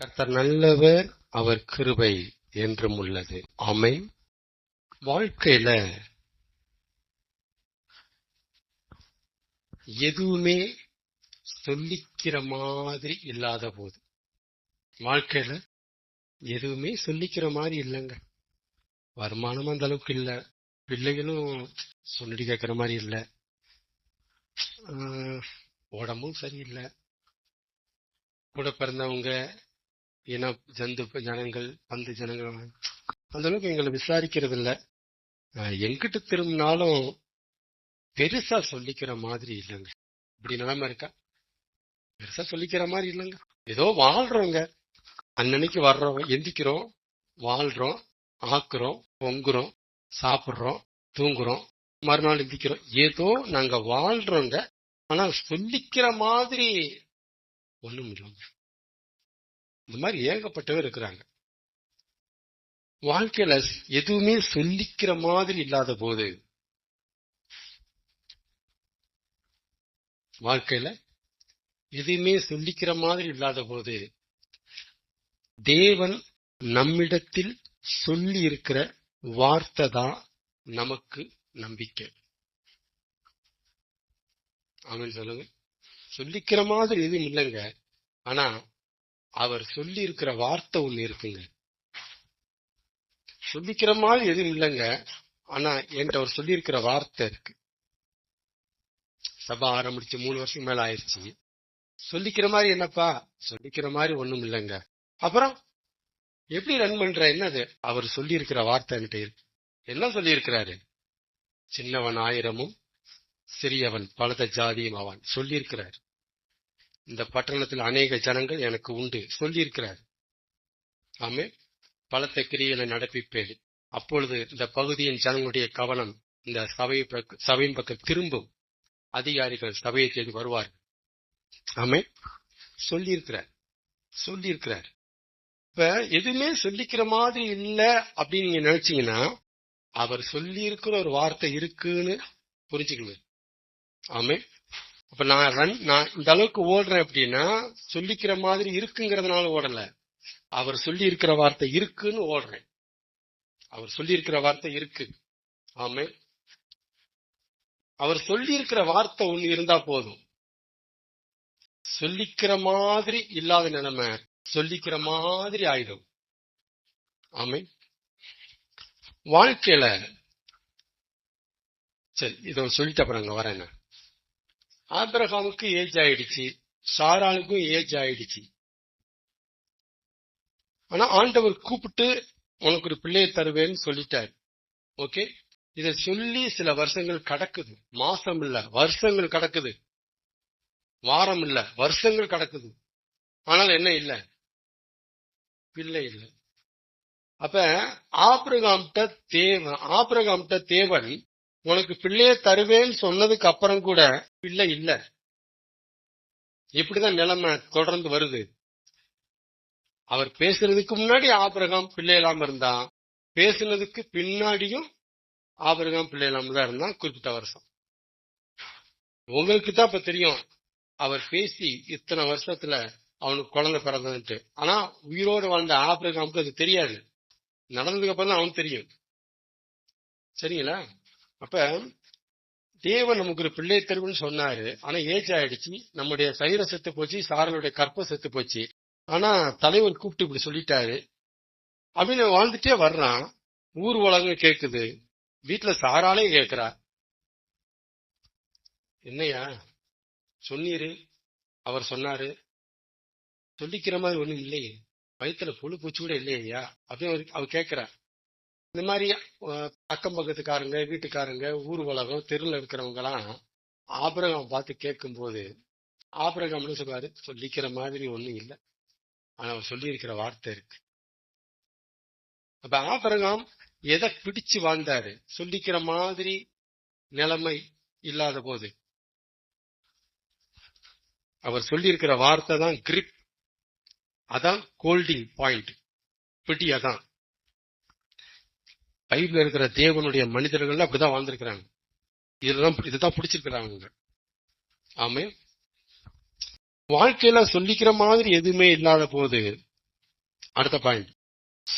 கர்த்தர் நல்லவர் அவர் கிருபை என்றும் உள்ளது. ஆமை வாழ்க்கையில எதுவுமே சொல்லிக்கிற மாதிரி இல்லாத போது வாழ்க்கையில எதுவுமே சொல்லிக்கிற மாதிரி இல்லைங்க. வருமானம் அந்த அளவுக்கு இல்ல. பிள்ளைகளும் சொல்லி கேட்கிற மாதிரி இல்ல. ஆஹ், உடம்பும் சரியில்லை. கூட பிறந்தவங்க இன ஜந்து ஜனங்கள் பந்து ஜனங்கள் அந்த அளவுக்கு எங்களை விசாரிக்கிறது இல்லை எங்கிட்ட திரும்பினாலும் பெருசா சொல்லிக்கிற மாதிரி இல்லைங்க. இப்படி நிலைமை இருக்கா? பெருசா சொல்லிக்கிற மாதிரி இல்லைங்க. ஏதோ வாழ்றோங்க. அன்னன்னைக்கு வர்றோம் எந்திக்கிறோம் வாழ்றோம் ஆக்குறோம் பொங்குறோம் சாப்பிட்றோம் தூங்குறோம் மறுநாள் எந்திக்கிறோம். ஏதோ நாங்க வாழ்றோங்க. ஆனா சொல்லிக்கிற மாதிரி ஒண்ணும் இல்லைங்க. இந்த மாதிரி ஏகப்பட்டவர் இருக்கிறாங்க. வாழ்க்கையில எதுவுமே சொல்லிக்கிற மாதிரி இல்லாத போது வாழ்க்கையில எதுவுமே சொல்லிக்கிற மாதிரி இல்லாத போது தேவன் நம்மிடத்தில் சொல்லி இருக்கிற வார்த்தை தான் நமக்கு நம்பிக்கை. அவன் சொல்லுங்க. சொல்லிக்கிற மாதிரி எதுவும் இல்லைங்க. ஆனா அவர் சொல்லி இருக்கிற வார்த்தை ஒண்ணு இருக்குங்க. சொல்லிக்கிற மாதிரி எதுவும் இல்லைங்க. ஆனா என்கிட்ட அவர் சொல்லி இருக்கிற வார்த்தை இருக்கு. சபா ஆரம்பிச்சு மூணு வருஷம் மேல ஆயிடுச்சு. சொல்லிக்கிற மாதிரி என்னப்பா? சொல்லிக்கிற மாதிரி ஒண்ணும் இல்லைங்க. அப்புறம் எப்படி ரன் பண்ற? என்னது? அவர் சொல்லி இருக்கிற வார்த்தை என்கிட்ட இருக்கு. என்ன சொல்லி இருக்கிறாரு சின்னவன் ஆயிரமும் சிறியவன் பலத ஜாதியும் அவன். சொல்லியிருக்கிறார். இந்த பட்டணத்தில் அநேக ஜனங்கள் எனக்கு உண்டு. சொல்லியிருக்கிறார். ஆமே பலத்த கிரிகளை நடப்பிப்பேன். அப்பொழுது இந்த பகுதியின் ஜனங்களுடைய கவனம் இந்த சபை சபையின் பக்கம் திரும்பும். அதிகாரிகள் சபையை தேடி வருவார் ஆமே சொல்லியிருக்கிறார். சொல்லியிருக்கிறார். இப்ப எதுவுமே சொல்லிக்கிற மாதிரி இல்ல அப்படின்னு நீங்க நினைச்சீங்கன்னா அவர் சொல்லியிருக்கிற ஒரு வார்த்தை இருக்குன்னு புரிஞ்சுக்கணும். ஆமே அப்ப நான் ரன் நான் இந்த அளவுக்கு ஓடுறேன் அப்படின்னா சொல்லிக்கிற மாதிரி இருக்குங்கிறதுனால ஓடல. அவர் சொல்லி இருக்கிற வார்த்தை இருக்குன்னு ஓடுறேன். அவர் சொல்லி இருக்கிற வார்த்தை இருக்கு. ஆமே அவர் சொல்லி இருக்கிற வார்த்தை ஒண்ணு இருந்தா போதும். சொல்லிக்கிற மாதிரி இல்லாத நிலைமை சொல்லிக்கிற மாதிரி ஆயிடும். ஆமே வாழ்க்கையில சரி இதை சொல்லிட்டு அப்புறம் அங்க வரேன் நான். ஆபிரகாமுக்கு ஏஜ் ஆயிடுச்சு சாராளுக்கும் ஏஜ் ஆயிடுச்சு. ஆனா ஆண்டவர் கூப்பிட்டு உனக்கு ஒரு பிள்ளையை தருவேன்னு சொல்லிட்டாரு. ஓகே? இத சொல்லி சில வருஷங்கள் கடக்குது. மாசம் இல்ல வருஷங்கள் கடக்குது. வாரம் இல்ல வருஷங்கள் கடக்குது. ஆனால் என்ன இல்ல? பிள்ளை இல்ல. அப்ப ஆபிரகாம்கிட்ட தேவன் ஆபிரகாம்கிட்ட தேவன் உனக்கு பிள்ளைய தருவேன்னு சொன்னதுக்கு அப்புறம் கூட பிள்ளை இல்ல. இப்படிதான் நிலைமை தொடர்ந்து வருது? அவர் பேசுறதுக்கு முன்னாடி ஆபிரகாம் பிள்ளை இல்லாம இருந்தான் பேசுனதுக்கு பின்னாடியும் ஆபிரகாம் பிள்ளை இல்லாம தான் இருந்தான் குறிப்பிட்ட வருஷம். உங்களுக்கு தான் இப்ப தெரியும் அவர் பேசி இத்தனை வருஷத்துல அவனுக்கு குழந்தை பிறந்ததுன்ட்டு. ஆனா உயிரோடு வாழ்ந்த ஆபிரகாமுக்கு அது தெரியாது. நடந்ததுக்கு அப்புறம் தான் அவனுக்கு தெரியும். சரிங்களா? அப்ப தேவன் நமக்கு ஒரு பிள்ளை தருவன்னு சொன்னாரு. ஆனா ஏஜ் ஆயிடுச்சு. நம்முடைய சரீரம் செத்து போச்சு சாரலுடைய கற்பம் செத்து போச்சு. ஆனா தலைவர் கூப்பிட்டு இப்படி சொல்லிட்டாரு. அப்படின்னு வாழ்ந்துட்டே வர்றான். ஊர் உலகம் கேக்குது. வீட்டுல சாராலே கேக்குறா. என்னையா? சொன்னீரு. அவர் சொன்னாரு. சொல்லிக்கிற மாதிரி ஒண்ணும் இல்லையே. வயிற்றுல புழு பூச்சி கூட இல்லையா? அப்படின்னு அவர் கேட்கிறார் இந்த மாதிரி அக்கம் பக்கத்துக்காரங்க வீட்டுக்காரங்க ஊர் உலகம் தெருவில் இருக்கிறவங்க எல்லாம் பார்த்து கேட்கும்போது ஆபிரகம்னு சொல்லுவாரு சொல்லிக்கிற மாதிரி ஒன்றும் இல்லை. ஆனா அவர் சொல்லியிருக்கிற வார்த்தை இருக்கு. அப்ப ஆபிரகாம் எதை பிடிச்சு வாழ்ந்தாரு? சொல்லிக்கிற மாதிரி நிலைமை இல்லாத போது. அவர் சொல்லியிருக்கிற வார்த்தை தான் கிரிப் அதான் கோல்டிங் பாயிண்ட் பிடி அதான் பைபிள் இருக்கிற தேவனுடைய மனிதர்கள் அப்படிதான் வாழ்ந்திருக்கிறாங்க. இதுதான் இதுதான் பிடிச்சிருக்கிறாங்க ஆமே. வாழ்க்கையில சொல்லிக்கிற மாதிரி எதுவுமே இல்லாத போது அடுத்த பாயிண்ட்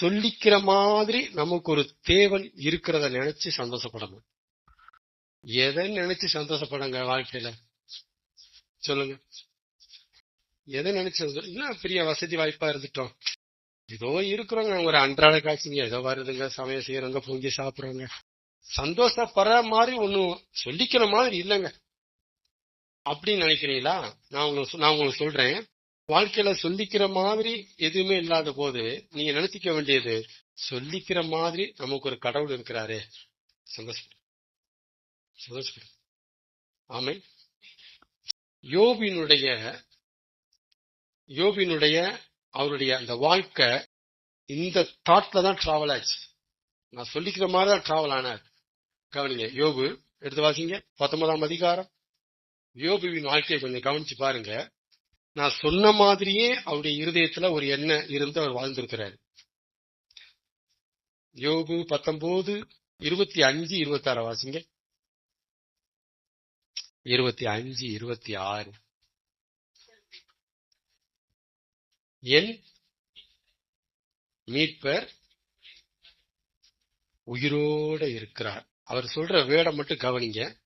சொல்லிக்கிற மாதிரி நமக்கு ஒரு தேவன் இருக்கிறத நினைச்சு சந்தோஷப்படணும். எதை நினைச்சு சந்தோஷப்படுங்க வாழ்க்கையில? சொல்லுங்க. எதை நினைச்சு என்ன பெரிய வசதி வாய்ப்பா இருந்துட்டோம். ஏதோ இருக்கிறோங்க. ஒரு அன்றாட காட்சிங்க ஏதோ வருதுங்க சமயம் செய்யறவங்க பொங்கி சாப்பிடுறோங்க. சந்தோஷப்படுற மாதிரி ஒண்ணும் சொல்லிக்கிற மாதிரி இல்லைங்க. அப்படின்னு நினைக்கிறீங்களா? நான் உங்களுக்கு நான் உங்களுக்கு சொல்றேன். வாழ்க்கையில சொல்லிக்கிற மாதிரி எதுவுமே இல்லாத போது நீங்க நினைச்சிக்க வேண்டியது சொல்லிக்கிற மாதிரி நமக்கு ஒரு கடவுள் இருக்கிறாரே. சந்தோஷப்படு. சந்தோஷப்படு. ஆமை யோபினுடைய யோபினுடைய அவருடைய அந்த வாழ்க்கை இந்த தாட்ல தான் டிராவல் ஆச்சு. நான் சொல்லிக்கிற மாதிரி தான் டிராவல் ஆனார். கவனிங்க யோபு எடுத்து வாசிங்க பத்தொன்பதாம் அதிகாரம். யோபுவின் வாழ்க்கையை கொஞ்சம் கவனிச்சு பாருங்க. நான் சொன்ன மாதிரியே அவருடைய இருதயத்துல ஒரு எண்ணம் இருந்து அவர் வாழ்ந்திருக்கிறார். யோபு பத்தொன்பது இருபத்தி அஞ்சு இருபத்தி ஆறு வாசிங்க. இருபத்தி அஞ்சு இருபத்தி ஆறு. என் மீட்பர் உயிரோட இருக்கிறார். அவர் சொல்ற வேடம் மட்டும் கவனிங்க.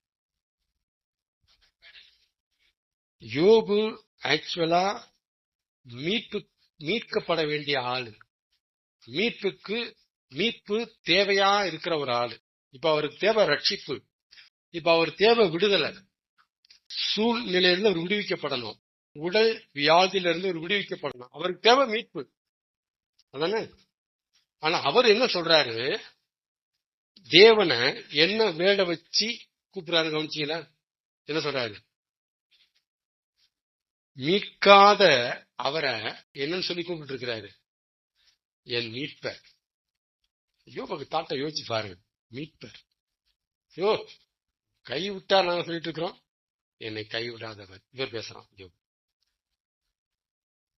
யோபு ஆக்சுவலா மீட்பு மீட்கப்பட வேண்டிய ஆளு. மீட்புக்கு மீட்பு தேவையா இருக்கிற ஒரு ஆளு. இப்ப அவருக்கு தேவை ரட்சிப்பு. இப்ப அவர் தேவை விடுதலை. சூழ்நிலையில விடுவிக்கப்படணும். உடல் வியாதியிலிருந்து அவர் விடுவிக்கப்படணும். அவருக்கு தேவை மீட்பு. அதானே? ஆனா அவர் என்ன சொல்றாரு? தேவனை என்ன வேட வச்சு கூப்பிடுறாரு கவனிச்சீங்களா? என்ன சொல்றாரு? மீட்காத அவரை என்னன்னு சொல்லி கூப்பிட்டு இருக்கிறாரு என் மீட்பர். யோபுக்கு தாட்டை யோசிச்சு பாருங்க. மீட்பர். ஐயோ கை விட்டா நாங்க சொல்லிட்டு இருக்கிறோம். என்னை கைவிடாதவர் இவர் பேசுறான். ஐயோ.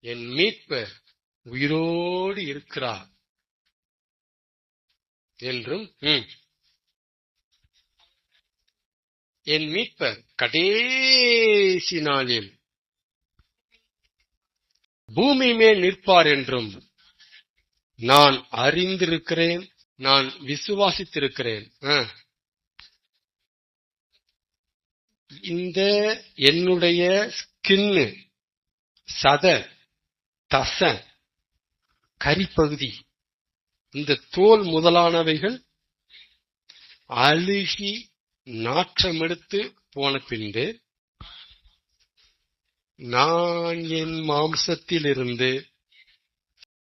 என் மீட்பர் உயிரோடு இருக்கிறார். என்றும் ம், என் மீட்பர் கடைசி நாளில். பூமி மேல் நிற்பார் என்றும் நான் அறிந்திருக்கிறேன் நான் விசுவாசித்திருக்கிறேன். ஆ. இந்த என்னுடைய ஸ்கின்னு சத தச கரிப்பகுதி இந்த தோல் முதலானவைகள் அழுகி நாற்றமெடுத்து போன பின்பு நான் என் மாம்சத்திலிருந்து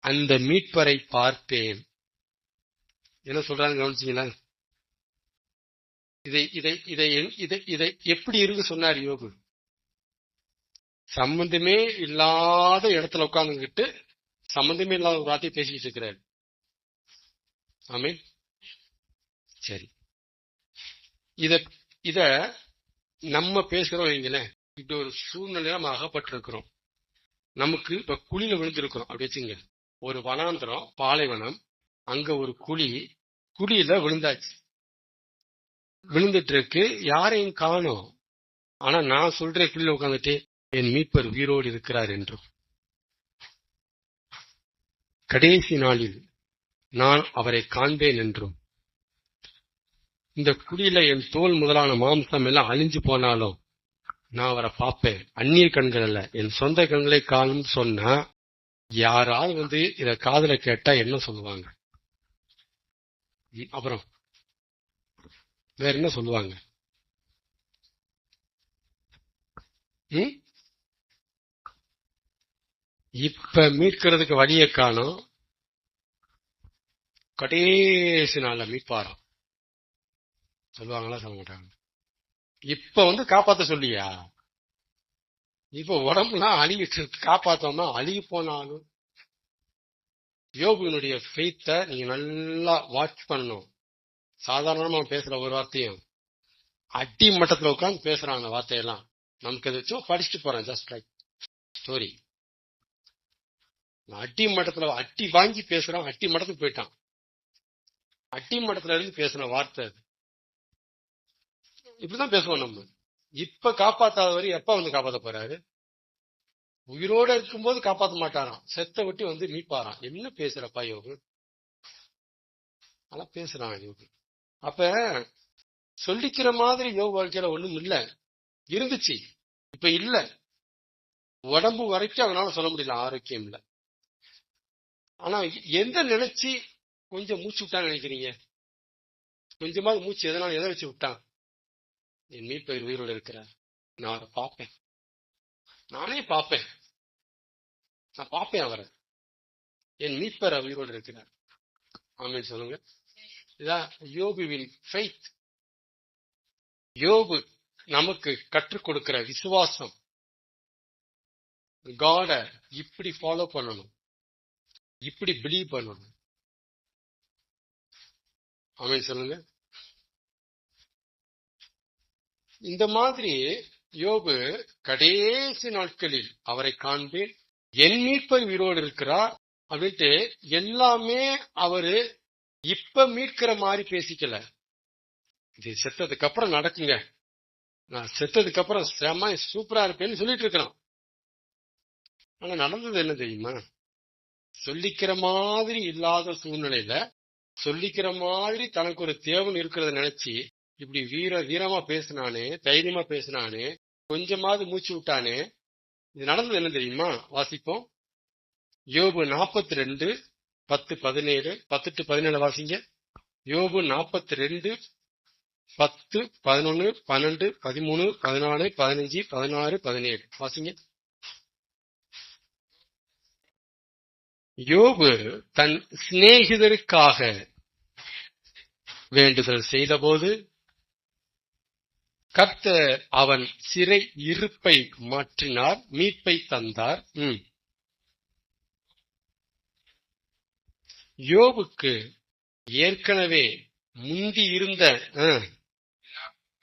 அந்த மீட்பரை பார்ப்பேன் என்ன சொல்றாங்க கவனிச்சீங்களா? இதை இதை இதை இதை இதை எப்படி இருக்கு சொன்னார் யோகு சம்பந்தமே இல்லாத இடத்துல உட்காந்துக்கிட்டு சம்பந்தமே இல்லாத ஒரு வார்த்தையை பேசிக்கிட்டு இருக்கிறாரு. ஆமீன். சரி. இத இத நம்ம பேசுறோம் வைங்களேன். இப்படி ஒரு சூழ்நிலையில நம்ம அகப்பட்டிருக்கிறோம். நமக்கு இப்ப குழியில விழுந்திருக்கிறோம். அப்படி வச்சுங்க. ஒரு வனாந்திரம் பாலைவனம் அங்க ஒரு குழி குழியில விழுந்தாச்சு. விழுந்துட்டு இருக்கு. யாரையும் காணோம். ஆனா நான் சொல்றேன் குழியில உட்காந்துட்டு என் மீட்பர் உயிரோடு இருக்கிறார் என்றும். கடைசி நாளில் நான் அவரை காண்பேன் என்றும். இந்த குடியில என் தோல் முதலான மாம்சம் எல்லாம் அழிஞ்சு போனாலும் நான் அவரை பார்ப்பேன். அந்நிய கண்கள் அல்ல என் சொந்த கண்களை காணும் சொன்னா யாராவது வந்து இத காதல கேட்டா என்ன சொல்லுவாங்க? அப்புறம் வேற என்ன சொல்லுவாங்க? ம்? இப்ப மீட்கிறதுக்கு வழியை காணும். கடைசி நாள்ல மீட்பாராம். சொல்லுவாங்களா சொல்ல மாட்டாங்க. இப்ப வந்து காப்பாத்த சொல்லியா? இப்ப உடம்புலாம் அழுகிட்டு காப்பாத்தோம்னா அழுகி போனாலும் யோகினுடைய ஃபெய்த்தை நீங்க நல்லா வாட்ச் பண்ணணும். சாதாரணமா பேசுற ஒரு வார்த்தையும் அடி மட்டத்துல உட்காந்து பேசுறான் அந்த வார்த்தையெல்லாம். நமக்கு எதாச்சும் படிச்சுட்டு போறேன் ஜஸ்ட் லைக் ஸ்டோரி அட்டி மட்டத்துல அட்டி வாங்கி பேசுறான் அட்டி மட்டத்துக்கு போயிட்டான். அட்டி மட்டத்துல இருந்து பேசுன வார்த்தை அது. இப்படிதான் பேசுவோம் நம்ம. இப்ப காப்பாத்தாதவரை எப்ப வந்து காப்பாத்த போறாரு? உயிரோட இருக்கும்போது காப்பாத்த மாட்டாராம். செத்த விட்டு வந்து மீட்பாராம். என்ன பேசுறப்பா யோகு ஆனா பேசுறான் யோகு அப்ப சொல்லிக்கிற மாதிரி யோக வாழ்க்கையில ஒண்ணும் இல்ல. இருந்துச்சு. இப்ப இல்ல. உடம்பு வரைக்கும் அவனால சொல்ல முடியல. ஆரோக்கியம் இல்ல. ஆனா எந்த நினைச்சு கொஞ்சம் மூச்சு விட்டான்னு நினைக்கிறீங்க? கொஞ்சமாவது மூச்சு எதனால எதை வச்சு விட்டான்? என் மீட்பர் உயிரோட இருக்கிறார். நான் அவரை பார்ப்பேன். நானே பார்ப்பேன். நான் பார்ப்பேன் அவரை. என் மீட்பர் உயிரோடு இருக்கிறார். ஆமீன் சொல்லுங்க. இதான் யோபுவின் ஃபெய்த் யோபு நமக்கு கற்றுக் கொடுக்கிற விசுவாசம். காட இப்படி ஃபாலோ பண்ணணும். இப்படி பிலீவ் பண்ணணும். அவன் சொல்லுங்க. இந்த மாதிரி யோபு கடைசி நாட்களில் அவரை காண்பேன். என் மீட்பர் உயிரோடு இருக்கிறார் அப்படின்ட்டு எல்லாமே அவரு இப்ப மீட்கிற மாதிரி பேசிக்கல. இது செத்ததுக்கு அப்புறம் நடக்குங்க. நான் செத்ததுக்கு அப்புறம் செம சூப்பரா இருப்பேன்னு சொல்லிட்டு இருக்கிறான். ஆனா நடந்தது என்ன தெரியுமா? சொல்லிக்கிற மாதிரி இல்லாத சூழ்நிலையில சொல்லிக்கிற மாதிரி தனக்கு ஒரு தேவன் இருக்கிறத நினைச்சு இப்படி வீர வீரமா பேசினானே தைரியமா பேசினானே கொஞ்சமாவது மூச்சு விட்டானே இது நடந்தது என்ன தெரியுமா? வாசிப்போம். யோபு நாற்பத்தி ரெண்டு பத்து பதினேழு பத்து டு பதினேழு வாசிங்க. யோபு நாற்பத்தி ரெண்டு பத்து பதினொன்னு பன்னெண்டு பதிமூணு பதினாலு பதினஞ்சு பதினாறு பதினேழு. வாசிங்க. யோபு தன் சிநேகிதருக்காக வேண்டுதல் செய்தபோது கர்த்தர் அவன் சிறை இருப்பை மாற்றினார் மீட்பை தந்தார். யோபுக்கு ஏற்கனவே முந்தி இருந்த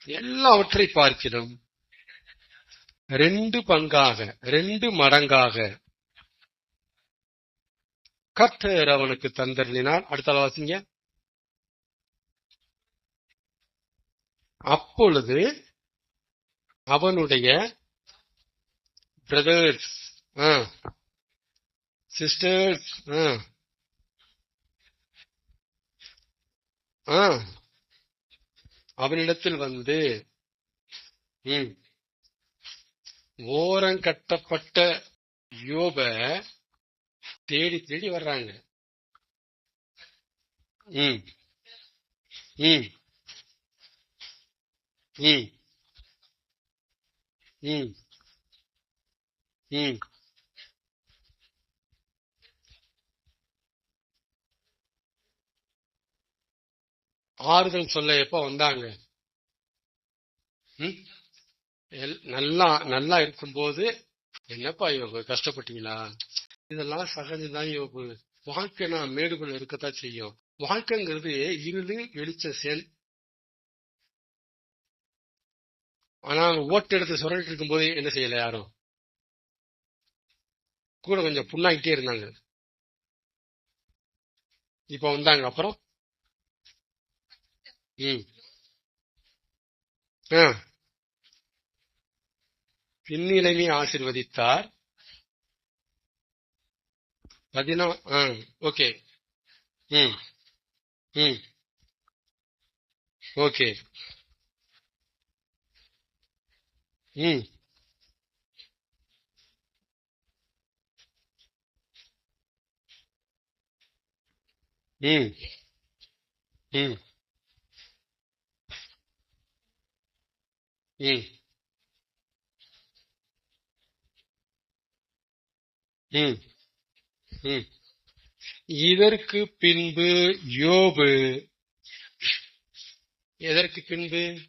எல்லாவற்றை பார்க்கிறோம். ரெண்டு பங்காக ரெண்டு மடங்காக கர்த்தர் அவனுக்கு தந்தருளினார். அடுத்த வாசிங்க. அப்பொழுது அவனுடைய பிரதர்ஸ் சிஸ்டர்ஸ் அவனிடத்தில் வந்து ஓரம் ஓரங்கட்டப்பட்ட யோப தேடி தேடி வர்றாங்க. ம். ம். ம். ம். ம். ஆறுதல் சொல்ல எப்ப வந்தாங்க? எல்- நல்லா நல்லா இருக்கும்போது என்னப்பா இவங்க கஷ்டப்பட்டீங்களா? இதெல்லாம் சகஜம்தான் வாழ்க்கை மேடு மேடுகள் இருக்கத்தான் செய்யும். வாழ்க்கைங்கிறது இருளு வெளிச்ச செயல் ஆனா ஓட்டு எடுத்து சுரண்டிட்டு இருக்கும்போது என்ன செய்யல யாரும்? கூட கொஞ்சம் புண்ணாகிட்டே இருந்தாங்க. இப்ப வந்தாங்க. அப்புறம்? ம். ஆ. பின்னிலைமை ஆசிர்வதித்தார். பதினா ஆ ஓகே ம் ம் ஓகே ம் ம் ம் ம் ம் ம் இதற்கு பின்பு யோபு. எதற்கு பின்பு?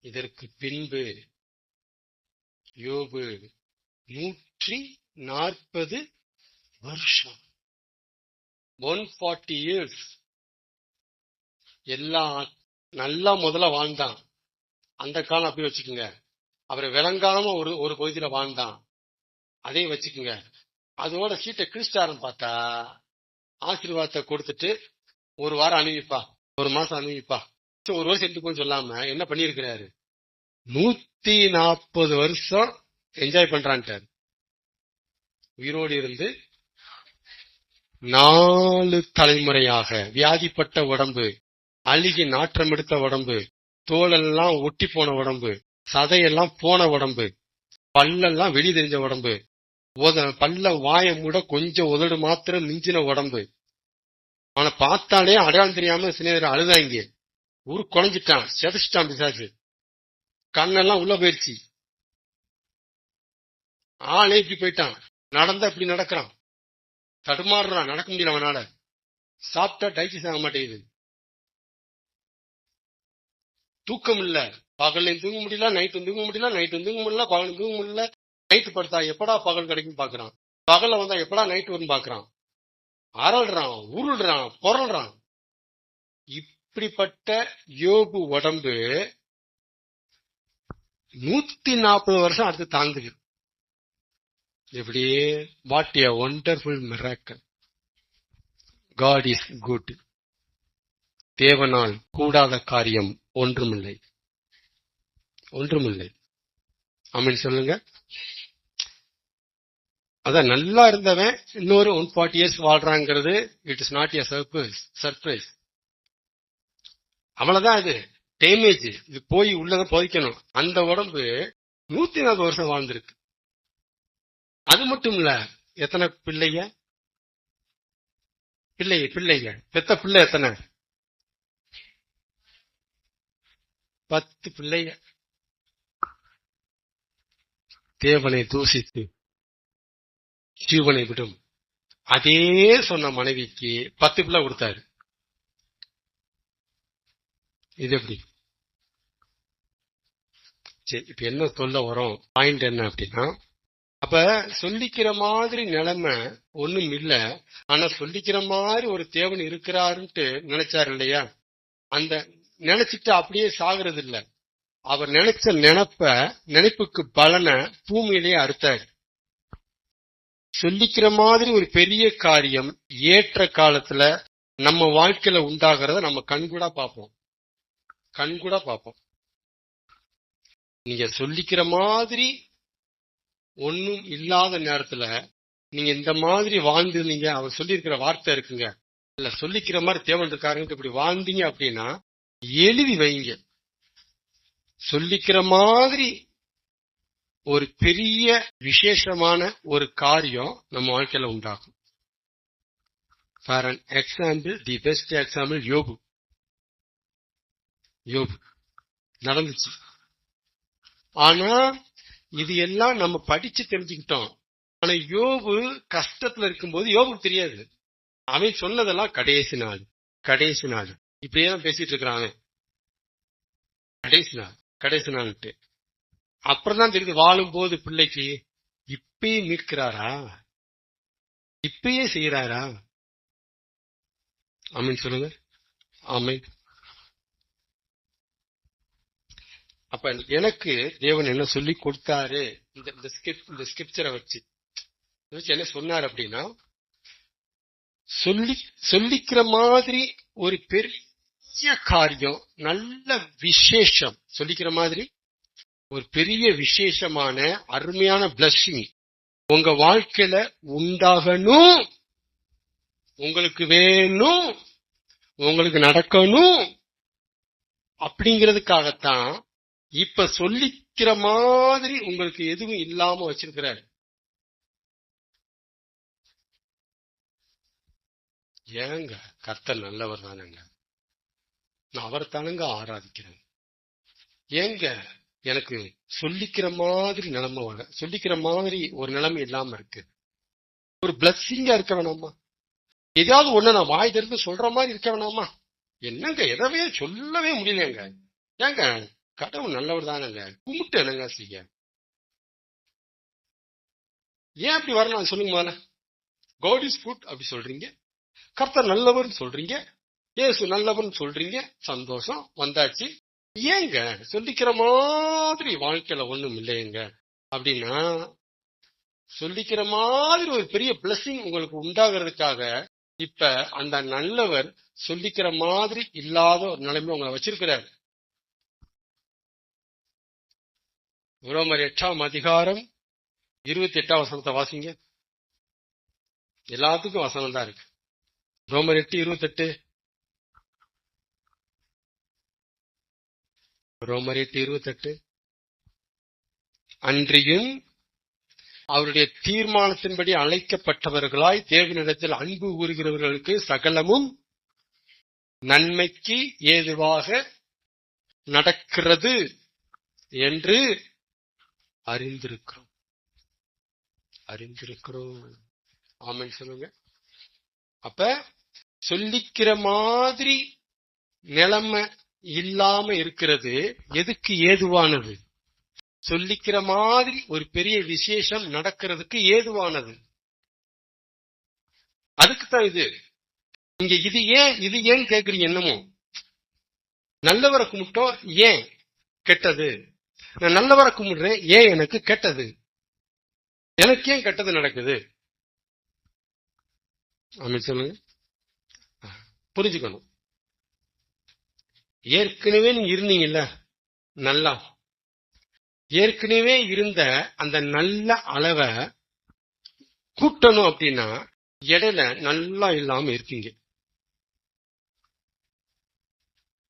இதற்கு பின்பு யோபு நூற்றி நாற்பது வருஷம். ஒன் ஃபார்ட்டி இயர்ஸ் எல்லாம் நல்லா முதல்ல வாழ்ந்தான். அந்த காலம் அப்படி வச்சுக்கோங்க. அவரை விளங்காம ஒரு ஒரு பகுதியில வாழ்ந்தான். அதையும் வச்சுக்கோங்க. அதோட சீட்டை கிறிஸ்டாரன் பார்த்தா ஆசீர்வாதத்தை கொடுத்துட்டு ஒரு வாரம் அனுப்பிப்பா. ஒரு மாசம் அனுப்பிப்பா. ஒரு வருஷம் எடுத்துக்கோன்னு சொல்லாம என்ன பண்ணியிருக்கிறாரு? நூத்தி நாற்பது வருஷம் என்ஜாய் பண்றான்ட்டார். உயிரோடு இருந்து நாலு தலைமுறையாக வியாதிப்பட்ட உடம்பு அழுகி நாற்றம் எடுத்த உடம்பு தோலெல்லாம் ஒட்டி போன உடம்பு சதையெல்லாம் போன உடம்பு பல்லெல்லாம் வெளி தெரிஞ்ச உடம்பு உதற பல்ல வாய மூட கொஞ்சம் உதடு மாத்திரம் மிஞ்சின உடம்பு. அவனை பார்த்தாலே அடையாளம் தெரியாம சில அழுதாங்க. ஊரு குறைஞ்சிட்டான் செதச்சிட்டான் பிசாசு. கண்ணெல்லாம் உள்ள போயிடுச்சு ஆளே இப்படி போயிட்டான். நடந்தா இப்படி நடக்கிறான். தடுமாறுறான். நடக்க முடியல அவனால. சாப்பிட்டா டைஜஸ்ட் ஆக மாட்டேங்குது. தூக்கம் இல்ல. பகல்லையும் தூங்க முடியல நைட்டும் தூங்க முடியல நைட்டும் தூங்க முடியல பகலும் தூங்க முடியல நைட்டு படுத்தா எப்படா பகல் கிடைக்கும் பாக்குறான். பகல்ல வந்தா எப்படா நைட் வரும் பாக்குறான். அரள்றான் உருள்றான் பொருள்றான் இப்படிப்பட்ட யோகு உடம்பு நூத்தி நாற்பது வருஷம் அடுத்து தாங்குது. எப்படியே what a wonderful miracle God is good தேவனால் கூடாத காரியம் ஒன்றுமில்லை. ஒன்றுமில்லை. அமீன் சொல்லுங்க. அதான் நல்லா இருந்தவன் இன்னொரு one forty years வாழ்றாங்கிறது it is not a surprise surprise அவ்வளவுதான் அது. டேமேஜ் இது போய் உள்ளதான் புதைக்கணும். அந்த உடம்பு நூத்தி நாற்பது வருஷம் வாழ்ந்திருக்கு. அது மட்டும் இல்ல எத்தனை பிள்ளைங்க? பிள்ளைங்க பிள்ளைங்க. பெத்த பிள்ளை எத்தனை? பத்து பிள்ளைங்க. தேவனை தூசித்து. ஜீவனை விடும். அதே சொன்ன மனைவிக்கு பத்து பிள்ளை கொடுத்தாரு. இது எப்படி? சரி இப்ப என்ன சொல்ல வரோம்? பாயிண்ட் என்ன அப்படின்னா அப்ப சொல்லிக்கிற மாதிரி நிலைமை ஒண்ணும் இல்ல. ஆனா சொல்லிக்கிற மாதிரி ஒரு தேவன் இருக்கிறாருன்ட்டு நினைச்சாரு இல்லையா? அந்த நினைச்சிட்டு அப்படியே சாகுறது இல்ல. அவர் நினைச்ச நினைப்ப நினைப்புக்கு பலனை பூமியிலேயே அறுத்தாரு. சொல்லிக்கிற மாதிரி ஒரு பெரிய காரியம் ஏற்ற காலத்துல நம்ம வாழ்க்கையில உண்டாகிறத நம்ம கண்கூடா பார்ப்போம். கண்கூடா பார்ப்போம். நீங்க சொல்லிக்கிற மாதிரி ஒன்னும் இல்லாத நேரத்துல நீங்க இந்த மாதிரி வாழ்ந்துருந்தீங்க அவர் சொல்லியிருக்கிற வார்த்தை இருக்குங்க. இல்ல சொல்லிக்கிற மாதிரி தேவன் இருக்காருன்ட்டு இப்படி வாழ்ந்தீங்க அப்படின்னா எழுதி வைங்க. சொல்லிக்கிற மாதிரி ஒரு பெரிய விசேஷமான ஒரு காரியம் நம்ம வாழ்க்கையில உண்டாகும். For an example the best example யோபு யோபு நடந்துச்சு. ஆனா இது எல்லாம் நம்ம படிச்சு தெரிஞ்சுக்கிட்டோம். ஆனா யோபு கஷ்டத்துல இருக்கும்போது யோபுக்கு தெரியாது. அவன் சொன்னதெல்லாம் கடைசி நாள். கடைசி நாள். இப்படியே தான் பேசிட்டு இருக்கிறான் கடைசி நாள். கடைசி நாள்ட்டு அப்புறம் தான் தெரியுது வாழும்போது பிள்ளைக்கு இப்பயே மீட்கிறாரா? இப்பயே செய்யறாரா? அமீன் சொல்லுங்க. ஆமீன். அப்ப எனக்கு தேவன் என்ன சொல்லி கொடுத்தாரு? இந்த இந்த ஸ்கிரிப்ட் இந்த ஸ்கிரிப்சரை வச்சு. வச்சு என்ன சொன்னார் அப்படின்னா சொல்லி சொல்லிக்கிற மாதிரி ஒரு பெரிய காரியம் நல்ல விசேஷம். சொல்லிக்கிற மாதிரி ஒரு பெரிய விசேஷமான அருமையான பிளஸ்ஸிங் உங்க வாழ்க்கையில உண்டாகணும். உங்களுக்கு வேணும். உங்களுக்கு நடக்கணும். அப்படிங்கிறதுக்காகத்தான் இப்ப சொல்லிக்கிற மாதிரி உங்களுக்கு எதுவும் இல்லாம வச்சிருக்கிறாரு. ஏங்க கர்த்தர் நல்லவர் தானங்க. நான் அவர் தானுங்க ஆராதிக்கிறேன். ஏங்க எனக்கு சொல்லிக்கிற மாதிரி நிலைமை வர சொல்லிக்கிற மாதிரி ஒரு நிலைமை இல்லாம இருக்கு. ஒரு பிளஸ்ஸிங்கா இருக்க வேணாமா? ஏதாவது ஒண்ணு நான் வாய் திறந்து சொல்ற மாதிரி இருக்க வேணாமா? என்னங்க எதவே சொல்லவே முடியலங்க ஏங்க கடவுள் நல்லவர் தானங்க. கும்பிட்டு என்னங்க செய்ய? ஏன் அப்படி வரலாம் சொல்லுங்க மேல காட் இஸ் குட் அப்படி சொல்றீங்க. கர்த்தர் நல்லவர்னு சொல்றீங்க. ஏசு நல்லவர்னு சொல்றீங்க. சந்தோஷம். வந்தாச்சு. ஏங்க? சொல்லிக்கிற மாதிரி வாழ்க்கையில ஒண்ணும் இல்லையங்க அப்படின்னா சொல்லிக்கிற மாதிரி ஒரு பெரிய பிளஸிங் உங்களுக்கு உண்டாகிறதுக்காக இப்ப அந்த நல்லவர் சொல்லிக்கிற மாதிரி இல்லாத ஒரு நிலைமை உங்களை வச்சிருக்கிறாரு. ரோமர் எட்டாம் அதிகாரம் இருபத்தி எட்டாம் வசனத்தை வாசிங்க. எல்லாத்துக்கும் வசனம் தான் இருக்கு. ரோமர் எட்டு இருபத்தெட்டு. ரோமர் எட்டு இருபத்தெட்டு. அன்றியும் அவருடைய தீர்மானத்தின்படி அழைக்கப்பட்டவர்களாய் தேவனிடத்தில் அன்பு கூறுகிறவர்களுக்கு சகலமும் நன்மைக்கு ஏதுவாக நடக்கிறது என்று அறிந்திருக்கிறோம். அறிந்திருக்கிறோம். ஆமன் சொல்லுங்க. அப்ப சொல்லிக்கிற மாதிரி நிலைமை இல்லாம இருக்கிறது எதுக்கு ஏதுவானது? சொல்லிக்கிற மாதிரி ஒரு பெரிய விசேஷம் நடக்கிறதுக்கு ஏதுவானது. அதுக்கு தான் இது. இங்க இது ஏன் இது ஏன் கேக்குறீங்க என்னமோ? நல்லவரை கும்பிட்டோம் ஏன் கெட்டது? நான் நல்லவரை கும்பிடுறேன் ஏன் எனக்கு கெட்டது? எனக்கு ஏன் கெட்டது நடக்குது? ஆமென் சொல்லுங்க. புரிஞ்சுக்கணும். ஏற்கனவே நீங்க இருந்தீங்கல்ல? நல்லா. ஏற்கனவே இருந்த அந்த நல்ல அளவை கூட்டணும் அப்படின்னா இடையில நல்லா இல்லாம இருக்கீங்க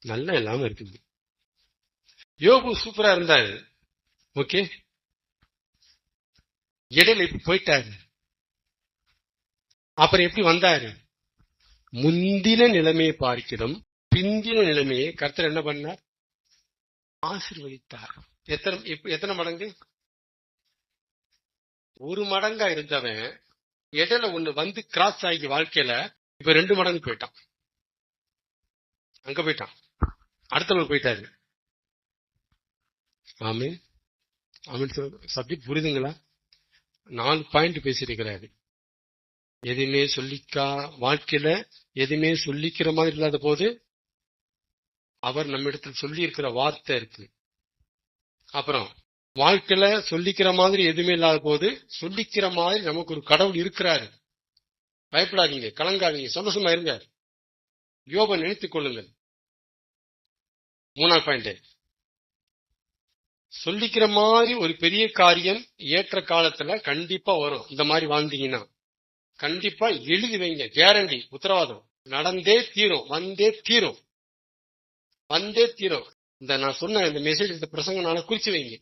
நல்லா இல்லாம இருக்கீங்க யோகு சூப்பரா இருந்தாரு. ஓகே? இடையில இப்படி போயிட்டாரு. அப்புறம் எப்படி வந்தாரு? முந்தின நிலைமையை பார்க்கிறோம். பிந்தின நிலைமையை கர்த்தர் என்ன பண்ணார்? ஆசிர்வதித்தார். எத்தனை எத்தனை மடங்கு? ஒரு மடங்கா இருந்தவன் இடையில ஒண்ணு வந்து கிராஸ் ஆகி வாழ்க்கையில இப்ப ரெண்டு மடங்கு போயிட்டான். அங்க போயிட்டான். அடுத்தவங்க போயிட்டாரு. ஆமே ஆமீன் சப்ஜெக்ட் புரியுதுங்களா நாலு பாயிண்ட் பேசியிருக்கிறாரு. எதுவுமே சொல்லிக்கா வாழ்க்கையில எதுவுமே சொல்லிக்கிற மாதிரி இல்லாத போது அவர் நம்ம இடத்துல வார்த்தை இருக்கு. அப்புறம் வாழ்க்கையில சொல்லிக்கிற மாதிரி எதுவுமே இல்லாத போது சொல்லிக்கிற மாதிரி நமக்கு ஒரு கடவுள் இருக்கிறாரு. பயப்படாதீங்க கலங்காதீங்க சந்தோஷமா இருங்க. யோப நினைத்துக் கொள்ளுங்கள். மூணாவது பாயிண்ட் சொல்லிக்கிற மாதிரி ஒரு பெரிய காரியம் ஏற்ற காலத்துல கண்டிப்பா வரும். இந்த மாதிரி வாழ்ந்தீங்கன்னா கண்டிப்பா எழுதி வைங்க கேரண்டி உத்தரவாதம். நடந்தே தீரும் வந்தே தீரும். வந்தே தீரும் இந்த நான் சொன்ன இந்த மெசேஜ் இந்த பிரசங்கனால குறிச்சு வைங்க.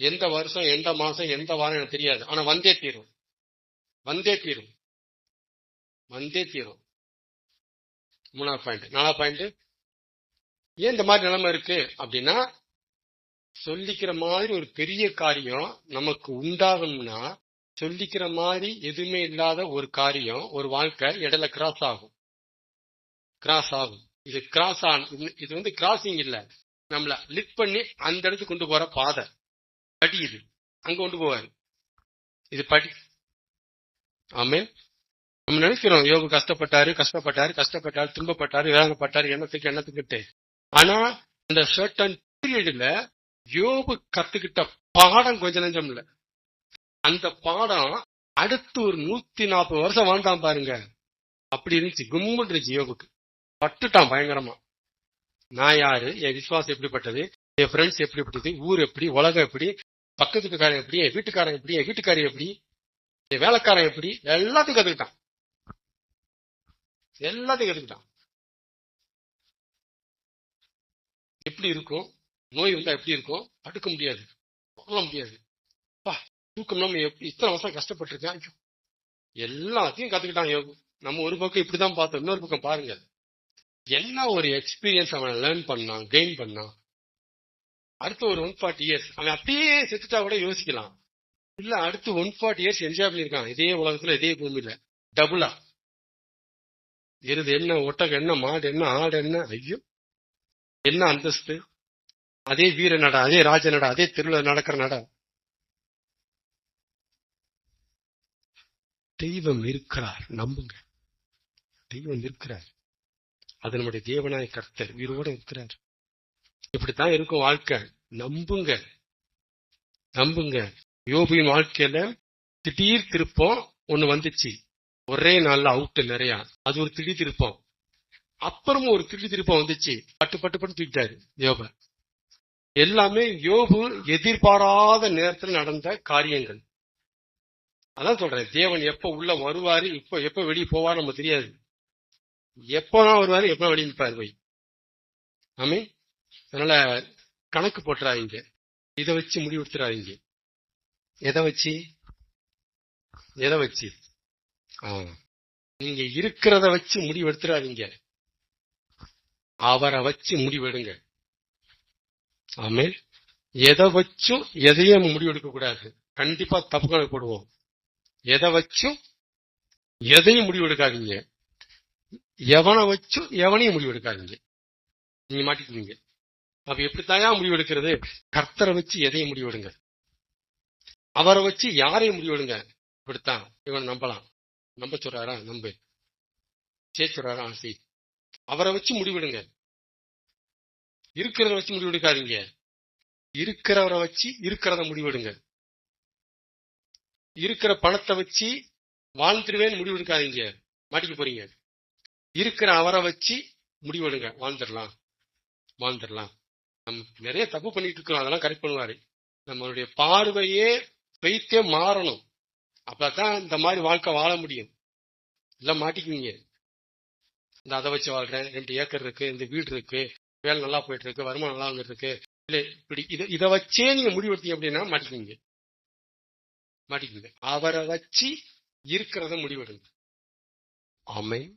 எந்த வருஷம் எந்த மாசம் எந்த வாரம் எனக்கு தெரியாது. ஆனா வந்தே தீரும் வந்தே தீரும் வந்தே தீரும் மூணாவது பாயிண்ட் நாலாவது பாயிண்ட் ஏன் இந்த மாதிரி நிலைமை இருக்கு? அப்படின்னா சொல்லிக்கிற மாதிரி ஒரு பெரிய காரியம் நமக்கு உண்டாகும்னா சொல்லிக்கிற மாதிரி எதுவுமே இல்லாத ஒரு காரியம் ஒரு வாழ்க்கை இடையில கிராஸ் ஆகும். கிராஸ் ஆகும். இது கிராஸ் ஆன் இது வந்து கிராசிங் இல்ல. நம்மள லிட் பண்ணி அந்த இடத்துக்கு கொண்டு போற பாதை. படி இது. அங்க கொண்டு போவாரு. இது படி. ஆமே நம்ம நினைக்கிறோம் யோகு கஷ்டப்பட்டாரு கஷ்டப்பட்டாரு கஷ்டப்பட்டாரு துன்பப்பட்டாரு வேதனைப்பட்டாரு எண்ணத்துக்கு எண்ணத்துக்கிட்டு ஆனா அந்த சர்டன் பீரியட்ல யோபு கத்துக்கிட்ட பாடம் கொஞ்ச நஞ்சம் இல்ல. அந்த பாடம் அடுத்து ஒரு நூத்தி நாற்பது வருஷம் வாழ்ந்தான் பாருங்க. அப்படி இருந்துச்சு. கும்பல் இருந்துச்சு யோபுக்கு. பட்டுட்டான் பயங்கரமா. நான் யாரு? என் விசுவாசம் எப்படிப்பட்டது? என் ஃப்ரெண்ட்ஸ் எப்படிப்பட்டது? ஊர் எப்படி? உலகம் எப்படி? பக்கத்துக்காரன் எப்படி? என் வீட்டுக்காரன் எப்படி? என் வீட்டுக்காரி எப்படி? என் வேலைக்காரன் எப்படி? எல்லாத்தையும் கத்துக்கிட்டான். எல்லாத்தையும் கத்துக்கிட்டான். எப்படி இருக்கும் நோய் வந்தா எப்படி இருக்கும் படுக்க முடியாது. சொல்ல முடியாது. பா தூக்கம் நம்ம எப்படி இத்தனை வருஷம் கஷ்டப்பட்டிருக்கேன். எல்லாத்தையும் கத்துக்கிட்டான் யோகு நம்ம ஒரு பக்கம் இப்படிதான் பார்த்தோம். இன்னொரு பக்கம் பாருங்க. என்ன ஒரு எக்ஸ்பீரியன்ஸ் அவன் லேர்ன் பண்ணான் கெயின் பண்ணான் அடுத்த ஒரு ஒன் ஃபார்ட்டி இயர்ஸ் அவன் அப்படியே செத்துட்டா கூட யோசிக்கலாம். இல்ல அடுத்து ஒன் ஃபார்ட்டி இயர்ஸ் என்ஜாய் பண்ணிருக்கான் இதே உலகத்துல இதே பூமியில. டபுளா எருது என்ன ஒட்டகம் என்ன மாடு என்ன ஆடு என்ன? ஐயோ. என்ன அந்தஸ்து? அதே வீர நட அதே ராஜ நட அதே திருவிழா நடக்கிற நட. தெய்வம் இருக்கிறார். நம்புங்க. தெய்வம் இருக்கிறார். அது நம்முடைய தேவனாய கர்த்தர் உயிரோடு இருக்கிறார். இப்படித்தான் இருக்கும் வாழ்க்கை. நம்புங்க. நம்புங்க. யோபியின் வாழ்க்கையில திடீர் திருப்பம் ஒண்ணு வந்துச்சு. ஒரே நாள்ல அவுட்டு நிறைய. அது ஒரு திடீர் திருப்பம். அப்புறமும் ஒரு திடீர் திருப்பம் வந்துச்சு. பட்டு பட்டு பட்டு தூக்கிட்டாரு யோப. எல்லாமே யோபு எதிர்பாராத நேரத்தில் நடந்த காரியங்கள். அதான் சொல்றேன். தேவன் எப்ப உள்ள வருவாரு இப்ப எப்ப வெளியே போவார் நம்ம தெரியாது. எப்போனா வருவாரு எப்ப வெளியே நிற்பாரு போய். ஆமே அதனால கணக்கு போட்டுறாதீங்க. இதை வச்சு முடிவெடுத்துறாதீங்க எதை வச்சு? எதை வச்சு? ஆ. நீங்க இருக்கிறத வச்சு முடிவெடுத்துறாதீங்க அவரை வச்சு முடிவெடுங்க ஆமே எதை வச்சும் எதையும் முடிவெடுக்க கூடாது. கண்டிப்பா தப்பு கணக்கு போடுவோம். எதை வச்சும் எதையும் முடிவெடுக்காதீங்க எவனை வச்சும் எவனையும் முடிவெடுக்காதீங்க. நீங்க மாட்டிக்குவீங்க அப்ப எப்படித்தாயா முடிவெடுக்கிறது? கர்த்தரை வச்சு எதையும் முடிவெடுங்க. அவரை வச்சு யாரையும் முடிவெடுங்க. இப்படித்தான் இவன் நம்பலாம். நம்ப சொல்றாரா? நம்பு. சே சொல்றாரா? ஆசி. அவரை வச்சு முடிவெடுங்க. இருக்கிறத வச்சு முடிவெடுக்காதீங்க. இருக்கிறவரை வச்சு இருக்கிறத முடிவெடுங்க. இருக்கிற பணத்தை வச்சு வாழ்ந்துருவேன்னு முடிவெடுக்காதீங்க. மாட்டிக்க போறீங்க. இருக்கிற அவரை வச்சு முடிவெடுங்க. வாழ்ந்துடலாம். வாழ்ந்துடலாம். நம் நிறைய தப்பு பண்ணிட்டு இருக்கிறோம். அதெல்லாம் கரெக்ட் பண்ணுவாரு. நம்மளுடைய பார்வையே வைத்தே மாறணும். அப்பதான் இந்த மாதிரி வாழ்க்கை வாழ முடியும். எல்லாம் மாட்டிக்குவீங்க. இந்த அதை வச்சு வாழ்றேன் ரெண்டு ஏக்கர் இருக்கு இந்த வீடு இருக்கு வேலை நல்லா போயிட்டு இருக்கு வருமானம் நல்லா வந்துருக்கு இல்லை இல்ல இப்படி இதை இதை வச்சே நீங்க முடிவெடுத்தீங்க அப்படின்னா மாட்டிக்குவீங்க. மாட்டிக்குவீங்க. அவரை வச்சு இருக்கிறத முடிவெடுங்க. ஆமை